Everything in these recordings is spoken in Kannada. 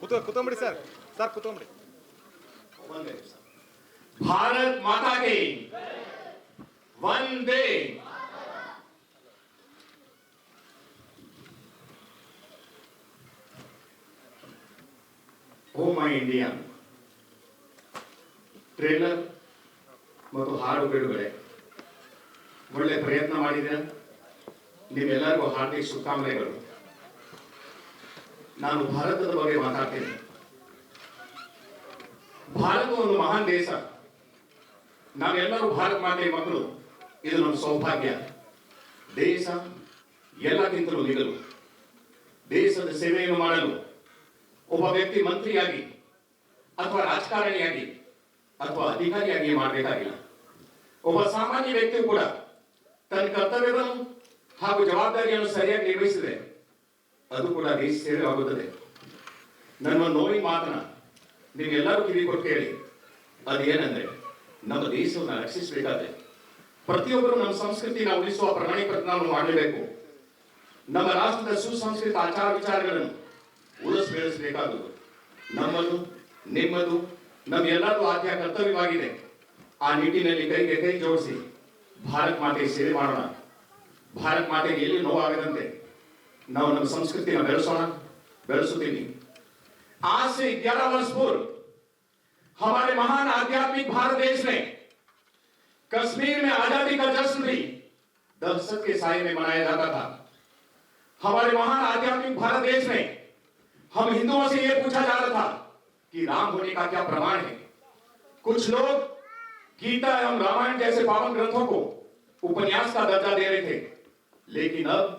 ಕೂತ್ಕೊ, ಕೂತ್ಕೊಂಬಿಡಿ ಸರ್. ಸರ್, ಕುತ್ಕೊಂಬಿಡಿ. ಭಾರತ್ ಮಾತಾ ಕಿ. ವಂದೇ. Oh my India. ಟ್ರೇಲರ್ ಮತ್ತು ಹಾಡು ಬಿಡುಗಡೆ. ಒಳ್ಳೆ ಪ್ರಯತ್ನ ಮಾಡಿದೆ ನಿಮ್ಮೆಲ್ಲರಿಗೂ ಹಾರ್ದಿಕ ಶುಭಕಾಮನೆಗಳು ನಾನು ಭಾರತದ ಬಗ್ಗೆ ಮಾತಾಡ್ತೇನೆ. ಭಾರತ ಒಂದು ಮಹಾನ್ ದೇಶ. ನಾವೆಲ್ಲರೂ ಭಾರತ ಮಾತೆಯ ಮಕ್ಕಳು. ಇದು ನಮ್ಮ ಸೌಭಾಗ್ಯ. ದೇಶ ಎಲ್ಲಕ್ಕಿಂತಲೂ ನಿಗಲು ದೇಶದ ಸೇವೆಯನ್ನು ಮಾಡಲು ಒಬ್ಬ ವ್ಯಕ್ತಿ ಮಂತ್ರಿಯಾಗಿ ಅಥವಾ ರಾಜಕಾರಣಿಯಾಗಿ ಅಥವಾ ಅಧಿಕಾರಿಯಾಗಿ ಮಾಡಬೇಕಾಗಿಲ್ಲ. ಒಬ್ಬ ಸಾಮಾನ್ಯ ವ್ಯಕ್ತಿಯು ಕೂಡ ತನ್ನ ಕರ್ತವ್ಯಗಳನ್ನು ಹಾಗೂ ಜವಾಬ್ದಾರಿಯನ್ನು ಸರಿಯಾಗಿ ನಿರ್ವಹಿಸಿದೆ ಅದು ಕೂಡ ಸೇವೆ ಆಗುತ್ತದೆ. ನನ್ನ ನೋವಿನ ಮಾತನ ನೀವೆಲ್ಲರೂ ಕಿವಿ ಕೊಟ್ಟು ಕೇಳಿ ಅದೇನಂದ್ರೆ, ನಮ್ಮ ದೇಶವನ್ನು ರಕ್ಷಿಸಬೇಕಾದ್ರೆ ಪ್ರತಿಯೊಬ್ಬರು ನಮ್ಮ ಸಂಸ್ಕೃತಿನ ಉಳಿಸುವ ಪ್ರಾಮಾಣಿಕ ಪ್ರಯತ್ನವನ್ನು ಮಾಡಬೇಕು ನಮ್ಮ ರಾಷ್ಟ್ರದ ಸುಸಂಸ್ಕೃತ ಆಚಾರ ವಿಚಾರಗಳನ್ನು ಉಳಿಸ್ ಬೆಳೆಸಬೇಕಾಗುವುದು ನಮ್ಮದು, ನಿಮ್ಮದು ನಮ್ಮೆಲ್ಲರೂ ಆದ್ಯ ಕರ್ತವ್ಯವಾಗಿದೆ. ಆ ನಿಟ್ಟಿನಲ್ಲಿ ಕೈಗೆ ಕೈ ಜೋಡಿಸಿ, ಭಾರತ್ ಮಾತೆಗೆ ಸೇವೆ ಮಾಡೋಣ. ಭಾರತ್ ಮಾತೆಗೆ ಎಲ್ಲಿ ನೋವಾಗದಂತೆ ನಾವು ನಮ್ಮ ಸಂಸ್ಕೃತಿನ ಬೆಳೆಸೋಣ ಬೆಳೆಸುತ್ತೀವಿ आज से 11 वर्ष पूर्व हमारे महान आध्यात्मिक भारत देश में कश्मीर में आजादी का जश्न भी दहशत के साय में मनाया जाता था हमारे महान आध्यात्मिक भारत देश में हम हिंदुओं से यह पूछा जा रहा था कि राम होने का क्या प्रमाण है कुछ लोग गीता एवं रामायण जैसे पावन ग्रंथों को उपन्यास का दर्जा दे रहे थे लेकिन अब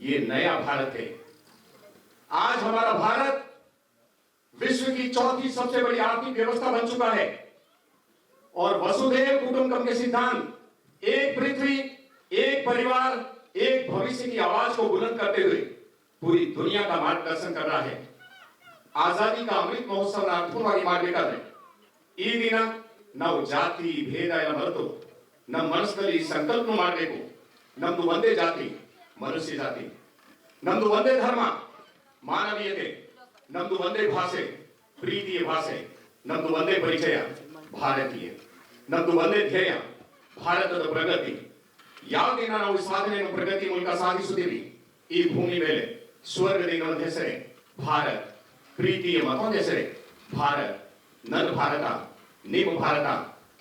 ये नया भारत है आज हमारा भारत विश्व की चौथी सबसे बड़ी आर्थिक व्यवस्था बन चुका है और वसुधैव कुटुंबकम के सिद्धांत एक पृथ्वी एक परिवार एक भविष्य की आवाज को बुलंद करते हुए पूरी दुनिया का मार्गदर्शन कर रहा है ಆಜಾದಿ ಕಾ ಅಮೃತ್ ಮಹೋತ್ಸವನ ಅರ್ಥವಾಗಿ ಮಾಡಬೇಕಾದ್ರೆ ಈ ದಿನ ನಾವು ಜಾತಿ ಭೇದ ಎಲ್ಲ ಮರೆತು ನಮ್ಮ ಮನಸ್ಸಿನಲ್ಲಿ ಸಂಕಲ್ಪ ಮಾಡಬೇಕು ನಮ್ದು ಒಂದೇ ಜಾತಿ ಮನುಷ್ಯ ಜಾತಿ ನಮ್ದು ಒಂದೇ ಧರ್ಮ, ಮಾನವೀಯತೆ. ನಮ್ದು ಒಂದೇ ಭಾಷೆ, ಪ್ರೀತಿಯ ಭಾಷೆ. ನಮ್ದು ಒಂದೇ ಪರಿಚಯ, ಭಾರತೀಯ. ನಮ್ದು ಒಂದೇ ಧ್ಯೇಯ, ಭಾರತದ ಪ್ರಗತಿ. ಯಾವ ದಿನ ನಾವು ಸಾಧನೆ ಪ್ರಗತಿ ಮೂಲಕ ಸಾಧಿಸುತ್ತೀವಿ? ಈ ಭೂಮಿ ಮೇಲೆ. ಸ್ವರ್ಗದಿಂದ ಒಂದು ಹೆಸರೇ, ಭಾರತ್. ಪ್ರೀತಿಯ ಮತ್ತೊಂದು ಹೆಸರೇ, ಭಾರತ್. ನನ್ನ ಭಾರತ, ನಿಮ್ಮ ಭಾರತ,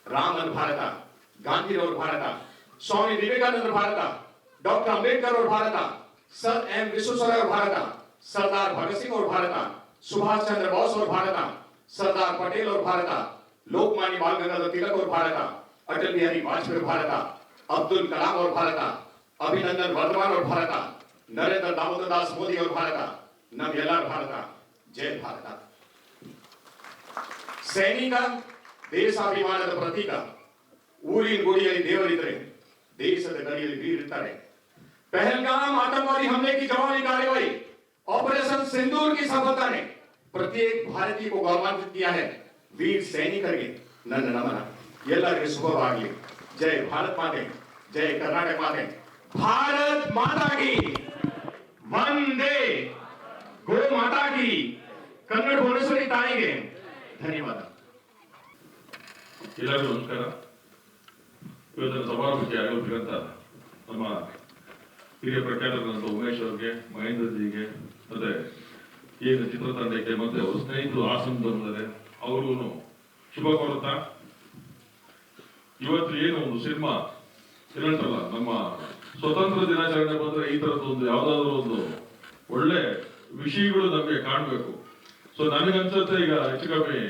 ರಾಮನ ಭಾರತ, ಗಾಂಧಿರವ್ರ ಭಾರತ, ಸ್ವಾಮಿ ವಿವೇಕಾನಂದರ ಭಾರತ. ಡಾಕ್ಟರ್ ಅಂಬೇಡ್ಕರ್ ಅವರ ಭಾರತ ಸರ್ ಎಂ ವಿಶ್ವೇಶ್ವರಯ್ಯ ಅವರ ಭಾರತ ಸರ್ದಾರ್ ಭಗತ್ ಸಿಂಗ್ ಅವರ ಭಾರತ ಸುಭಾಷ್ ಚಂದ್ರ ಬೋಸ್ ಅವರ ಭಾರತ ಸರ್ದಾರ್ ಪಟೇಲ್ ಅವರ ಭಾರತ ಲೋಕಮಾನ್ಯ ಬಾಲ್ ಗಂಗಾಧರ ತಿಲಕ್ ಅವರ ಭಾರತ ಅಟಲ್ ಬಿಹಾರಿ ವಾಜಪೇಯಿ ಅವರ ಭಾರತ ಅಬ್ದುಲ್ ಕಲಾಂ ಅವರ ಭಾರತ ಅಭಿನಂದನ್ ವರ್ಧಮಾನ್ ಅವರ ಭಾರತ ನರೇಂದ್ರ ದಾಮೋದರ್ ದಾಸ್ ಮೋದಿ ಅವರ ಭಾರತ ನಮ್ಮೆಲ್ಲರ ಭಾರತ ಜೈ ಭಾರತ ಸೈನಿಕ ದೇಶಾಭಿಮಾನದ ಪ್ರತೀಕ ಊರಿನ ಗುಡಿಯಲ್ಲಿ ದೇವರಿದ್ರೆ ದೇಶದ ಗಡಿಯಲ್ಲಿ ವೀರಿರ್ತಾರೆ पहलगाम आतंकवादी हमले की जवाबी कार्रवाई ऑपरेशन सिंदूर की सफलता ने प्रत्येक भारतीय को गौरवान्वित किया है वीर ಸೈನಿಕರಿಗೆ ನನ್ನ ನಮನ ಎಲ್ಲರಿಗೆ ಶುಭವಾಗಲಿ ಜೈ ಭಾರತ್ ಮಾತೆ ಜೈ ಕರ್ನಾಟಕ ಮಾತೆ ಭಾರತ್ ಮಾತಾ ಕಿ ವಂದೇ ಗೋ ಮಾತಾ ಕಿ ಕನ್ನಡ ಭುವನೇಶ್ವರಿ ತಾಯಿಗೆ ಧನ್ಯವಾದ ಎಲ್ಲರಿಗೂ ನಮಸ್ಕಾರ ಇವತ್ತಿನ ಸಮಾರಂಭಕ್ಕೆ ಆಗಮಿಸಿದಂತ ನಮ್ಮ ಹಿರಿಯ ಪ್ರಖ್ಯಾತರಾದಂಥ ಉಮೇಶ್ ಅವ್ರಿಗೆ ಮಹೇಂದ್ರಜಿಗೆ ಮತ್ತೆ ಈಗ ಚಿತ್ರತಂಡಕ್ಕೆ ಮತ್ತೆ ಅವ್ರ ಸ್ನೇಹಿತರು ಆಸನ್ ಬಂದಿದ್ದಾರೆ ಅವ್ರಿಗೂ ಶುಭ ಕೋರುತ್ತಾ? ಇವತ್ತು ಏನು ಒಂದು ಸಿನಿಮಾ ಏನಂತಲ್ಲ, ನಮ್ಮ ಸ್ವತಂತ್ರ ದಿನಾಚರಣೆ ಬಂದ್ರೆ ಈ ತರದ್ದು ಒಂದು ಯಾವ್ದಾದ್ರು ಒಂದು ಒಳ್ಳೆ ವಿಷಯಗಳು ನಮಗೆ ಕಾಣಬೇಕು. ಸೊ ನನಗನ್ಸುತ್ತೆ ಈಗ ಹೆಚ್ಚು ಕಮ್ಮಿ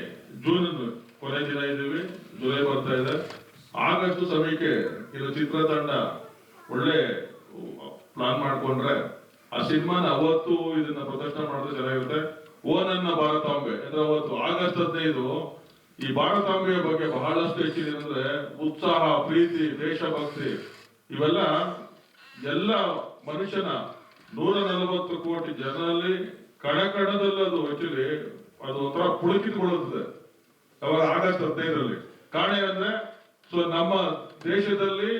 ಜೂನ್ ಕೊನೆ ದಿನ ಇದ್ದೀವಿ, ಜುಲೈ ಬರ್ತಾ ಇದೆ. ಆಗಸ್ಟ್ ಸಮಯಕ್ಕೆ ಇದು ಚಿತ್ರತಂಡ ಒಳ್ಳೆ ಪ್ಲಾನ್ ಮಾಡ್ಕೊಂಡ್ರೆ ಆ ಸಿನಿಮಾನ ಅವತ್ತು ಇದನ್ನ ಪ್ರದರ್ಶನ ಮಾಡಿದ್ರೆ ಚೆನ್ನಾಗಿರುತ್ತೆ. ಓ ನನ್ನ ಭಾರತಾಂಬೆ, ಅಂದ್ರೆ ಅವತ್ತು ಆಗಸ್ಟ್ ಹದಿನೈದು ಈ ಭಾರತಾಂಬೆಯ ಬಗ್ಗೆ ಬಹಳಷ್ಟು ಹೆಚ್ಚಿದೆ ಅಂದ್ರೆ ಉತ್ಸಾಹ, ಪ್ರೀತಿ ದೇಶಭಕ್ತಿ ಇವೆಲ್ಲ ಎಲ್ಲ ಮನುಷ್ಯನ ನೂರ ನಲವತ್ತು ಕೋಟಿ ಜನರಲ್ಲಿ ಕಣಕಣದಲ್ಲಿ ಅದು ಆಕ್ಚುಲಿ ಅದು ಒಂಥರ ಪುಳಕಿತ್ಕೊಳ್ಳುತ್ತದೆ ಅವಾಗ ಆಗಸ್ಟ್ ಹದಿನೈದರಲ್ಲಿ. ಕಾರಣ ಏನಂದ್ರೆ ಸೊ ನಮ್ಮ ದೇಶದಲ್ಲಿ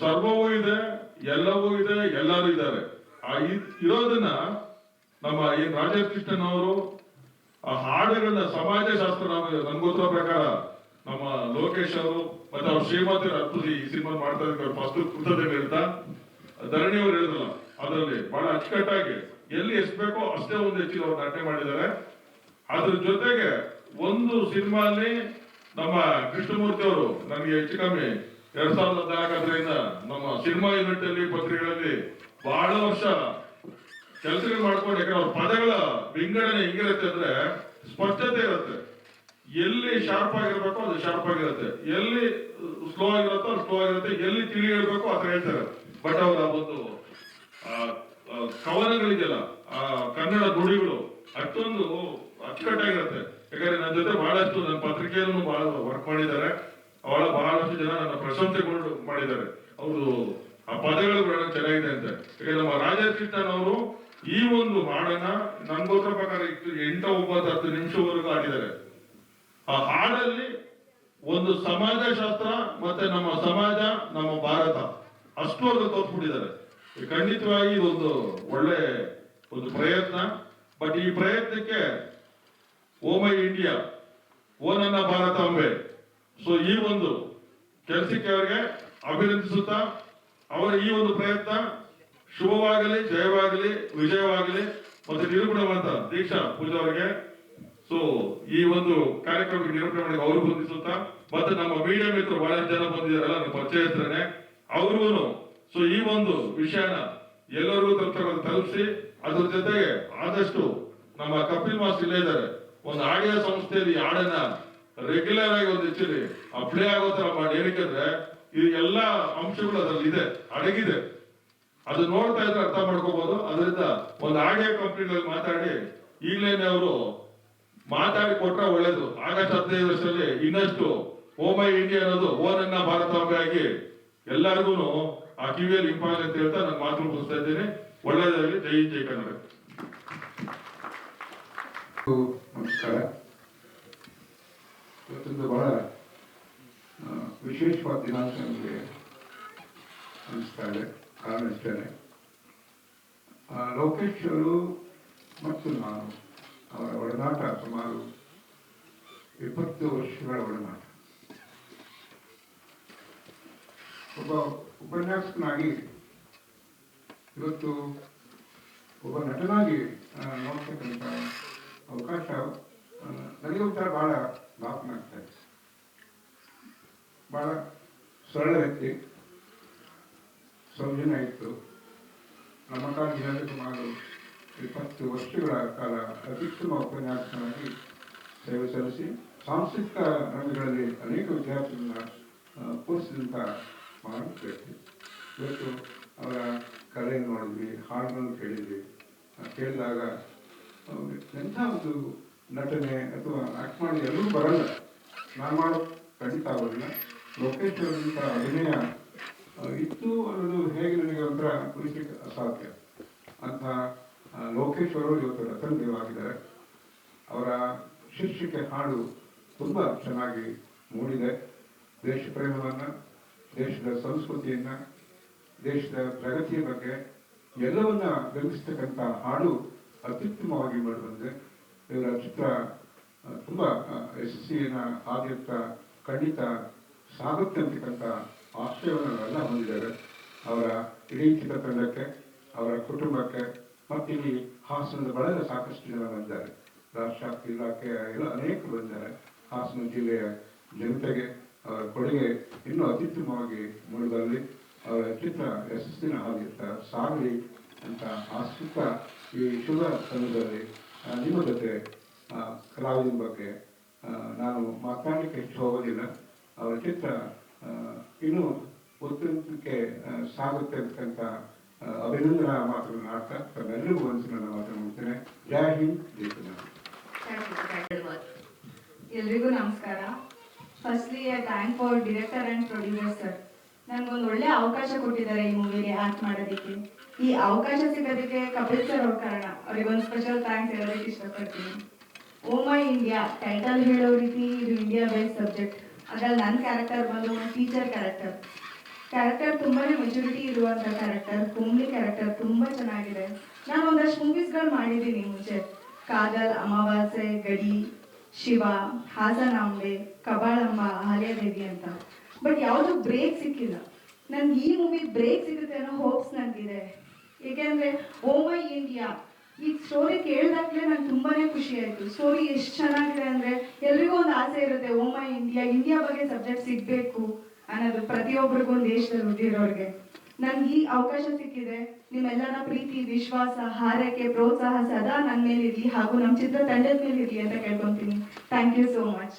ಸರ್ವವೂ ಇದೆ ಎಲ್ಲವೂ ಇದೆ, ಎಲ್ಲರೂ ಇದ್ದಾರೆ. ಆ ಇರೋದನ್ನ ನಮ್ಮ ಏನ್ ರಾಜಕೃಷ್ಣನ್ ಅವರು, ಆ ಹಾಡುಗಳನ್ನ ಸಮಾಜ ಶಾಸ್ತ್ರ ನಮಗೆ ಪ್ರಕಾರ ನಮ್ಮ ಲೋಕೇಶ್ ಅವರು ಮತ್ತೆ ಅವ್ರ ಶ್ರೀಮಂತರ ಅದ್ಭುತ ಈ ಸಿನಿಮಾ ಮಾಡ್ತಾ ಇದ್ದಾರೆ. ಫಸ್ಟ್ ಕೃತಜ್ಞತೆ ಹೇಳ್ತಾ, ಧರಣಿ ಅವರು ಹೇಳಿದ್ರಲ್ಲ, ಅದರಲ್ಲಿ ಬಹಳ ಅಚ್ಚುಕಟ್ಟಾಗಿ ಎಲ್ಲಿ ಎಷ್ಟು ಬೇಕೋ ಅಷ್ಟೇ ಒಂದು ಹೆಚ್ಚಿಗೆ ಅವ್ರು ನಟನೆ ಮಾಡಿದ್ದಾರೆ. ಅದ್ರ ಜೊತೆಗೆ ಒಂದು ಸಿನಿಮಾ ನಮ್ಮ ಕೃಷ್ಣಮೂರ್ತಿ ಅವರು ನನಗೆ ಹೆಚ್ಚು ಕಮ್ಮಿ ಎರಡ್ ಸಾವಿರದ ಹದಿನಾಲ್ಕರಿಂದ ನಮ್ಮ ಸಿನಿಮಾ ಯೂನಿಟ್ ಅಲ್ಲಿ, ಪತ್ರಿಕೆಗಳಲ್ಲಿ ಬಹಳ ವರ್ಷ ಕೆಲಸ ಮಾಡ್ಕೊಂಡು, ಯಾಕಂದ್ರೆ ಪದಗಳ ವಿಂಗಡಣೆ ಹೆಂಗಿರುತ್ತೆ ಅಂದ್ರೆ ಸ್ಪಷ್ಟತೆ ಇರುತ್ತೆ. ಎಲ್ಲಿ ಶಾರ್ಪ್ ಆಗಿರ್ಬೇಕು ಅದು ಶಾರ್ಪ್ ಆಗಿರುತ್ತೆ. ಎಲ್ಲಿ ಸ್ಲೋ ಆಗಿರುತ್ತೋ ಸ್ಲೋ ಆಗಿರುತ್ತೆ. ಎಲ್ಲಿ ತಿಳಿ ಹೇಳ್ಬೇಕು ಅದ್ರ ಹೇಳ್ತಾರೆ. ಬಟ್ ಅವರ ಒಂದು ಕವನಗಳಿದೆಯಲ್ಲ ಆ ಕನ್ನಡ ನುಡಿಗಳು ಅಷ್ಟೊಂದು ಅಚ್ಚುಕಟ್ಟಾಗಿರುತ್ತೆ. ಯಾಕಂದ್ರೆ ನನ್ನ ಜೊತೆ ಬಹಳಷ್ಟು ನನ್ನ ಪತ್ರಿಕೆಯನ್ನು ಬಹಳ ವರ್ಕ್ ಮಾಡಿದ್ದಾರೆ. ಅವಳ ಬಹಳಷ್ಟು ಜನ ನನ್ನ ಪ್ರಶಂಸೆಗೊಂಡು ಮಾಡಿದ್ದಾರೆ. ಅವರು ಆ ಪದಗಳು ಬಹಳ ಚೆನ್ನಾಗಿದೆ ಅಂತ. ನಮ್ಮ ರಾಜೇಶ್ ಕೃಷ್ಣನ್ ಅವರು ಈ ಒಂದು ಹಾಡನ್ನ ನನ್ ಗೊತ್ತ ಪ್ರಕಾರ ಎಂಟ ಒಂಬತ್ತು ಹತ್ತು ನಿಮಿಷವರೆಗೂ ಆಡಿದ್ದಾರೆ ಆ ಹಾಡಲ್ಲಿ ಒಂದು ಸಮಾಜ ಶಾಸ್ತ್ರ ಮತ್ತೆ ನಮ್ಮ ಸಮಾಜ, ನಮ್ಮ ಭಾರತ ಅಷ್ಟು ಅದು ತೋರ್ಸ್ಬಿಟ್ಟಿದ್ದಾರೆ. ಖಂಡಿತವಾಗಿ ಇದೊಂದು ಒಳ್ಳೆ ಒಂದು ಪ್ರಯತ್ನ. ಬಟ್ ಈ ಪ್ರಯತ್ನಕ್ಕೆ ಓ ಮೈ ಇಂಡಿಯಾ, ಓ ನನ್ನ ಭಾರತಾಂಬೆ ಸೊ ಈ ಒಂದು ಕೆಲಸಕ್ಕೆ ಅವರಿಗೆ ಅಭಿನಂದಿಸುತ್ತಾ, ಅವರ ಈ ಒಂದು ಪ್ರಯತ್ನ ಶುಭವಾಗಲಿ, ಜಯವಾಗಲಿ, ವಿಜಯವಾಗಲಿ ಮತ್ತು ನಿರೂಪಣವಾದ ದೀಕ್ಷಾ ಪೂಜಾ ಅವರಿಗೆ. ಸೊ ಈ ಒಂದು ಕಾರ್ಯಕ್ರಮಕ್ಕೆ ನಿರೂಪಣೆ ಮಾಡಿ ಅವರು ಬಂಧಿಸುತ್ತಾ ಮತ್ತೆ ನಮ್ಮ ಮೀಡಿಯಾ ಮಿತ್ರರು ಬಹಳಷ್ಟು ಜನ ಬಂದಿದ್ದಾರಲ್ಲ ನನ್ನ ಪರಿಚಯಸ್ತರನೆ ಅವ್ರಿಗೂ ಸೊ ಈ ಒಂದು ವಿಷಯನ ಎಲ್ಲರಿಗೂ ತಲುಪ ತಲುಪಿಸಿ, ಅದ್ರ ಜೊತೆಗೆ ಆದಷ್ಟು ನಮ್ಮ ಕಪಿಲ್ ಮಾಸ್ ಇಲ್ಲೇ ಇದ್ದಾರೆ. ಒಂದು ಆಡಿಯೋ ಸಂಸ್ಥೆಯಲ್ಲಿ ಹಾಡನ್ನ ರೆಗ್ಯುಲರ್ ಆಗಿ ಒಂದು ಹೆಚ್ಚಿರಿ ಅಪ್ಲೈ ಆಗೋ ತರ ಮಾಡಿ. ಏನಕ್ಕೆ ಈ ಎಲ್ಲಾ ಅಂಶಗಳು ಅದರಲ್ಲಿ ಇದೆ, ಅಡಗಿದೆ. ಅದು ನೋಡ್ತಾ ಇದ್ರೆ ಅರ್ಥ ಮಾಡ್ಕೋಬಹುದು ಅದರಿಂದ ಒಂದು ಆಡಿಯೋ ಕಂಪ್ನಿಗಳಲ್ಲಿ ಮಾತಾಡಿ, ಈಗಲೇನೆ ಅವರು ಮಾತಾಡಿ ಕೊಟ್ರೆ ಒಳ್ಳೇದು. ಆಗಸ್ಟ್ ಹದಿನೈದು ವರ್ಷದಲ್ಲಿ ಇನ್ನಷ್ಟು ಓಮೈ ಮೈ ಇಂಡಿಯಾ ಅನ್ನೋದು ಓ ನನ್ನ ಭಾರತ ಆಗಿ ಎಲ್ಲರಿಗೂ ಆ ಕಿವಿಯಲ್ಲಿ ಇಂಪಾರ್ಟೆಂಟ್ ಅಂತ ಹೇಳ್ತಾ ನಾನು ಮಾತು ಮುಗಿಸ್ತಾ ಇದ್ದೀನಿ. ಒಳ್ಳೇದಾಗಲಿ. ಜೈ ಜೈ ಕನ್ನಡ ಇವತ್ತೊಂದು ಬಹಳ ವಿಶೇಷವಾದ ದಿನಾಂಶ ನಮಗೆ ಅನಿಸ್ತಾ ಇದೆ ಕಾರಣ ಇಷ್ಟೇ ಆ, ಲೋಕೇಶ್ ಅವರು ಮತ್ತು ನಾನು ಅವರ ಒಡನಾಟ ಸುಮಾರು ಇಪ್ಪತ್ತು ವರ್ಷಗಳ ಒಡನಾಟ. ಒಬ್ಬ ಉಪನ್ಯಾಸಕನಾಗಿ ಇವತ್ತು ಒಬ್ಬ ನಟನಾಗಿ ನೋಡ್ತಕ್ಕಂಥ ಅವಕಾಶ ನನಗೆ ಒಂಥರ ಬಹಳ ಲಾಭ ಆಗ್ತಾ ಭಾಳ ಸರಳ ವ್ಯಕ್ತಿ. ಸೌಜನ್ಯ ಇತ್ತು. ನಮ್ಮ ಜಿಲ್ಲೆ ಸುಮಾರು ಇಪ್ಪತ್ತು ವರ್ಷಗಳ ಕಾಲ ಅತ್ಯುತ್ತಮ ಉಪನ್ಯಾಸಕನಾಗಿ ಸೇವೆ ಸಲ್ಲಿಸಿ ಸಾಂಸ್ಕೃತಿಕ ರಂಗಗಳಲ್ಲಿ ಅನೇಕ ವಿದ್ಯಾರ್ಥಿಗಳನ್ನ ಪೋಷಿಸಿದಂಥ ಮಹಾನ್ ವ್ಯಕ್ತಿ. ಇವತ್ತು ಅವರ ಕಲೆಯನ್ನು ನೋಡಿದ್ವಿ, ಹಾಡುಗಳನ್ನು ಕೇಳಿದ್ವಿ. ಕೇಳಿದಾಗ ಎಂಥ ಒಂದು ನಟನೆ ಅಥವಾ ಆಕ್ಟ್ ಮಾಡಿ ಎಲ್ಲರೂ ಬರಲ್ಲ. ನಾನು ಮಾಡೋ ಖಂಡಿತ ಆಗೋದಿಲ್ಲ ಲೋಕೇಶ್ ಅವರಂಥ ಅಭಿನಯ ಇತ್ತು ಅನ್ನೋದು ಹೇಗೆ ನನಗೆ ಒಂಥರ ಉಳಿಸಲಿಕ್ಕೆ ಅಸಾಧ್ಯ. ಅಂತ ಲೋಕೇಶ್ವರ ಇವತ್ತು ರತನ್ ದೇವ್ ಆಗಿದ್ದಾರೆ. ಅವರ ಶೀರ್ಷಿಕೆ ಹಾಡು ತುಂಬ ಚೆನ್ನಾಗಿ ಮೂಡಿದೆ. ದೇಶ ಪ್ರೇಮವನ್ನು, ದೇಶದ ಸಂಸ್ಕೃತಿಯನ್ನು, ದೇಶದ ಪ್ರಗತಿಯ ಬಗ್ಗೆ ಎಲ್ಲವನ್ನ ಬೆಂಬಿಸ್ತಕ್ಕಂಥ ಹಾಡು ಅತ್ಯುತ್ತಮವಾಗಿ ಮಾಡಿಬಂದಿದೆ ಇವರ ಚಿತ್ರ ತುಂಬಾ ಯಶಸ್ಸಿನ ಆಗಿರ್ತಾ ಖಂಡಿತ ಸಾಗುತ್ತೆ ಅಂತಕ್ಕಂಥ ಆಶಯವನ್ನು ಹೊಂದಿದ್ದಾರೆ. ಅವರ ಇಡೀ ಚಿತ್ರತಂಡಕ್ಕೆ ಅವರ ಕುಟುಂಬಕ್ಕೆ ಮತ್ತು ಇಲ್ಲಿ ಹಾಸನದ ಬಳಗ ಸಾಕಷ್ಟು ಜನ ಬಂದಿದ್ದಾರೆ. ರಾಷ್ಟ್ರ ಇಲಾಖೆಯ ಎಲ್ಲ ಅನೇಕರು ಬಂದಿದ್ದಾರೆ. ಹಾಸನ ಜಿಲ್ಲೆಯ ಜನತೆಗೆ ಅವರ ಕೊಡುಗೆ ಇನ್ನೂ ಅತ್ಯುತ್ತಮವಾಗಿ ಮೂಡಿಬರಲಿ. ಅವರ ಚಿತ್ರ ಯಶಸ್ಸಿನ ಆದ್ಯಂತ ಸಾಗಲಿ ಅಂತ ಆಶಿಸುತ್ತಾ ಈ ಶುಭ ಆ, ನಿಮ್ಮ ಜೊತೆ ಕಲಾವಿದನ ಬಗ್ಗೆ ನಾನು ಮಾತನಾಡಲಿಕ್ಕೆ ಹೆಚ್ಚು ಹೋಗೋದಿಲ್ಲ. ಅವರ ಚಿತ್ರ ಇನ್ನೂ ಉತ್ತಮಕ್ಕೆ ಸಾಗುತ್ತೆ ಆ, ಅಭಿನಂದನಾ ಮಾತುಗಳನ್ನು ಆಡ್ತಾ ತಮ್ಮೆಲ್ಲರಿಗೂ ಒಂದು ನನ್ನ ಮಾತನ್ನು ಮುಗಿಸ್ತೇನೆ. ಜೈ ಹಿಂದ್ ಜೈ ಎಲ್ರಿಗೂ ನಮಸ್ಕಾರ. Firstly thank for director and producer sir ನನ್ಗೊಂದು ಒಳ್ಳೆ ಅವಕಾಶ ಕೊಟ್ಟಿದ್ದಾರೆ ಈ ಮೂವಿಗೆ ಆಕ್ಟ್ ಮಾಡೋದಕ್ಕೆ. ಈ ಅವಕಾಶ ಸಿಗೋದಕ್ಕೆ ಕಪಿಲ್ ಸರ್ ಅವ್ರ ಕಾರಣ, ಅವ್ರಿಗೊಂದು ಸ್ಪೆಷಲ್ ಥ್ಯಾಂಕ್ಸ್ ಹೇಳೋದಕ್ಕೆ ಇಷ್ಟಪಡ್ತೀನಿ. ಓ ಮೈ ಇಂಡಿಯಾ ಟೈಟಲ್ ಹೇಳೋ ರೀತಿ ಇದು ಇಂಡಿಯಾ ಬೇಸ್ ಸಬ್ಜೆಕ್ಟ್. ಅದ್ರಲ್ಲಿ ನನ್ನ ಕ್ಯಾರೆಕ್ಟರ್ ಬಂದು ಟೀಚರ್ ಕ್ಯಾರೆಕ್ಟರ್ ಕ್ಯಾರೆಕ್ಟರ್ ತುಂಬಾನೇ ಮೆಚುರಿಟಿ ಇರುವಂತ ಕ್ಯಾರೆಕ್ಟರ್ ಕೋಮ್ಲಿ ಕ್ಯಾರೆಕ್ಟರ್ ತುಂಬಾ ಚೆನ್ನಾಗಿದೆ. ನಾನು ಒಂದಷ್ಟು ಮೂವೀಸ್ಗಳು ಮಾಡಿದ್ದೀನಿ ಮುಂಚೆ. ಕಾದಲ್ ಅಮಾವಾಸ್ಯೆ, ಗಡಿ, ಶಿವ ಹಾಸನಾಂಬೆ ಕಬಾಳಮ್ಮ ಆಲಯ ದೇವಿ ಅಂತ. ಬಟ್ ಯಾವುದು ಬ್ರೇಕ್ ಸಿಕ್ಕಿಲ್ಲ. ನನ್ಗೆ ಈ ಮೂವಿ ಬ್ರೇಕ್ ಸಿಗುತ್ತೆ ಅನ್ನೋ ಹೋಪ್ಸ್ ನನಗಿದೆ ಏಕೆಂದ್ರೆ ಓ ಮೈ ಇಂಡಿಯಾ ಈ ಸ್ಟೋರಿ ಕೇಳಿದಾಗಲೇ ನಂಗೆ ತುಂಬಾನೇ ಖುಷಿ ಆಯ್ತು. ಸ್ಟೋರಿ ಎಷ್ಟು ಚೆನ್ನಾಗಿದೆ ಅಂದ್ರೆ, ಎಲ್ರಿಗೂ ಒಂದು ಆಸೆ ಇರುತ್ತೆ ಓ ಮೈ ಇಂಡಿಯಾ ಇಂಡಿಯಾ ಬಗ್ಗೆ ಸಬ್ಜೆಕ್ಟ್ ಸಿಗ್ಬೇಕು ಅನ್ನೋದು ಪ್ರತಿಯೊಬ್ಬರಿಗೂ ಒಂದು ದೇಶದಲ್ಲಿ ಹುಟ್ಟಿರೋರಿಗೆ. ನನ್ಗೆ ಈ ಅವಕಾಶ ಸಿಕ್ಕಿದೆ. ನಿಮ್ಮೆಲ್ಲರ ಪ್ರೀತಿ, ವಿಶ್ವಾಸ, ಹಾರೈಕೆ, ಪ್ರೋತ್ಸಾಹ ಸದಾ ನನ್ನ ಮೇಲೆ ಇರಲಿ ಹಾಗೂ ನಮ್ಮ ಚಿತ್ರ ತಂಡದ ಮೇಲೆ ಇರಲಿ ಅಂತ ಕೇಳ್ಕೊಂತೀನಿ. Thank you so much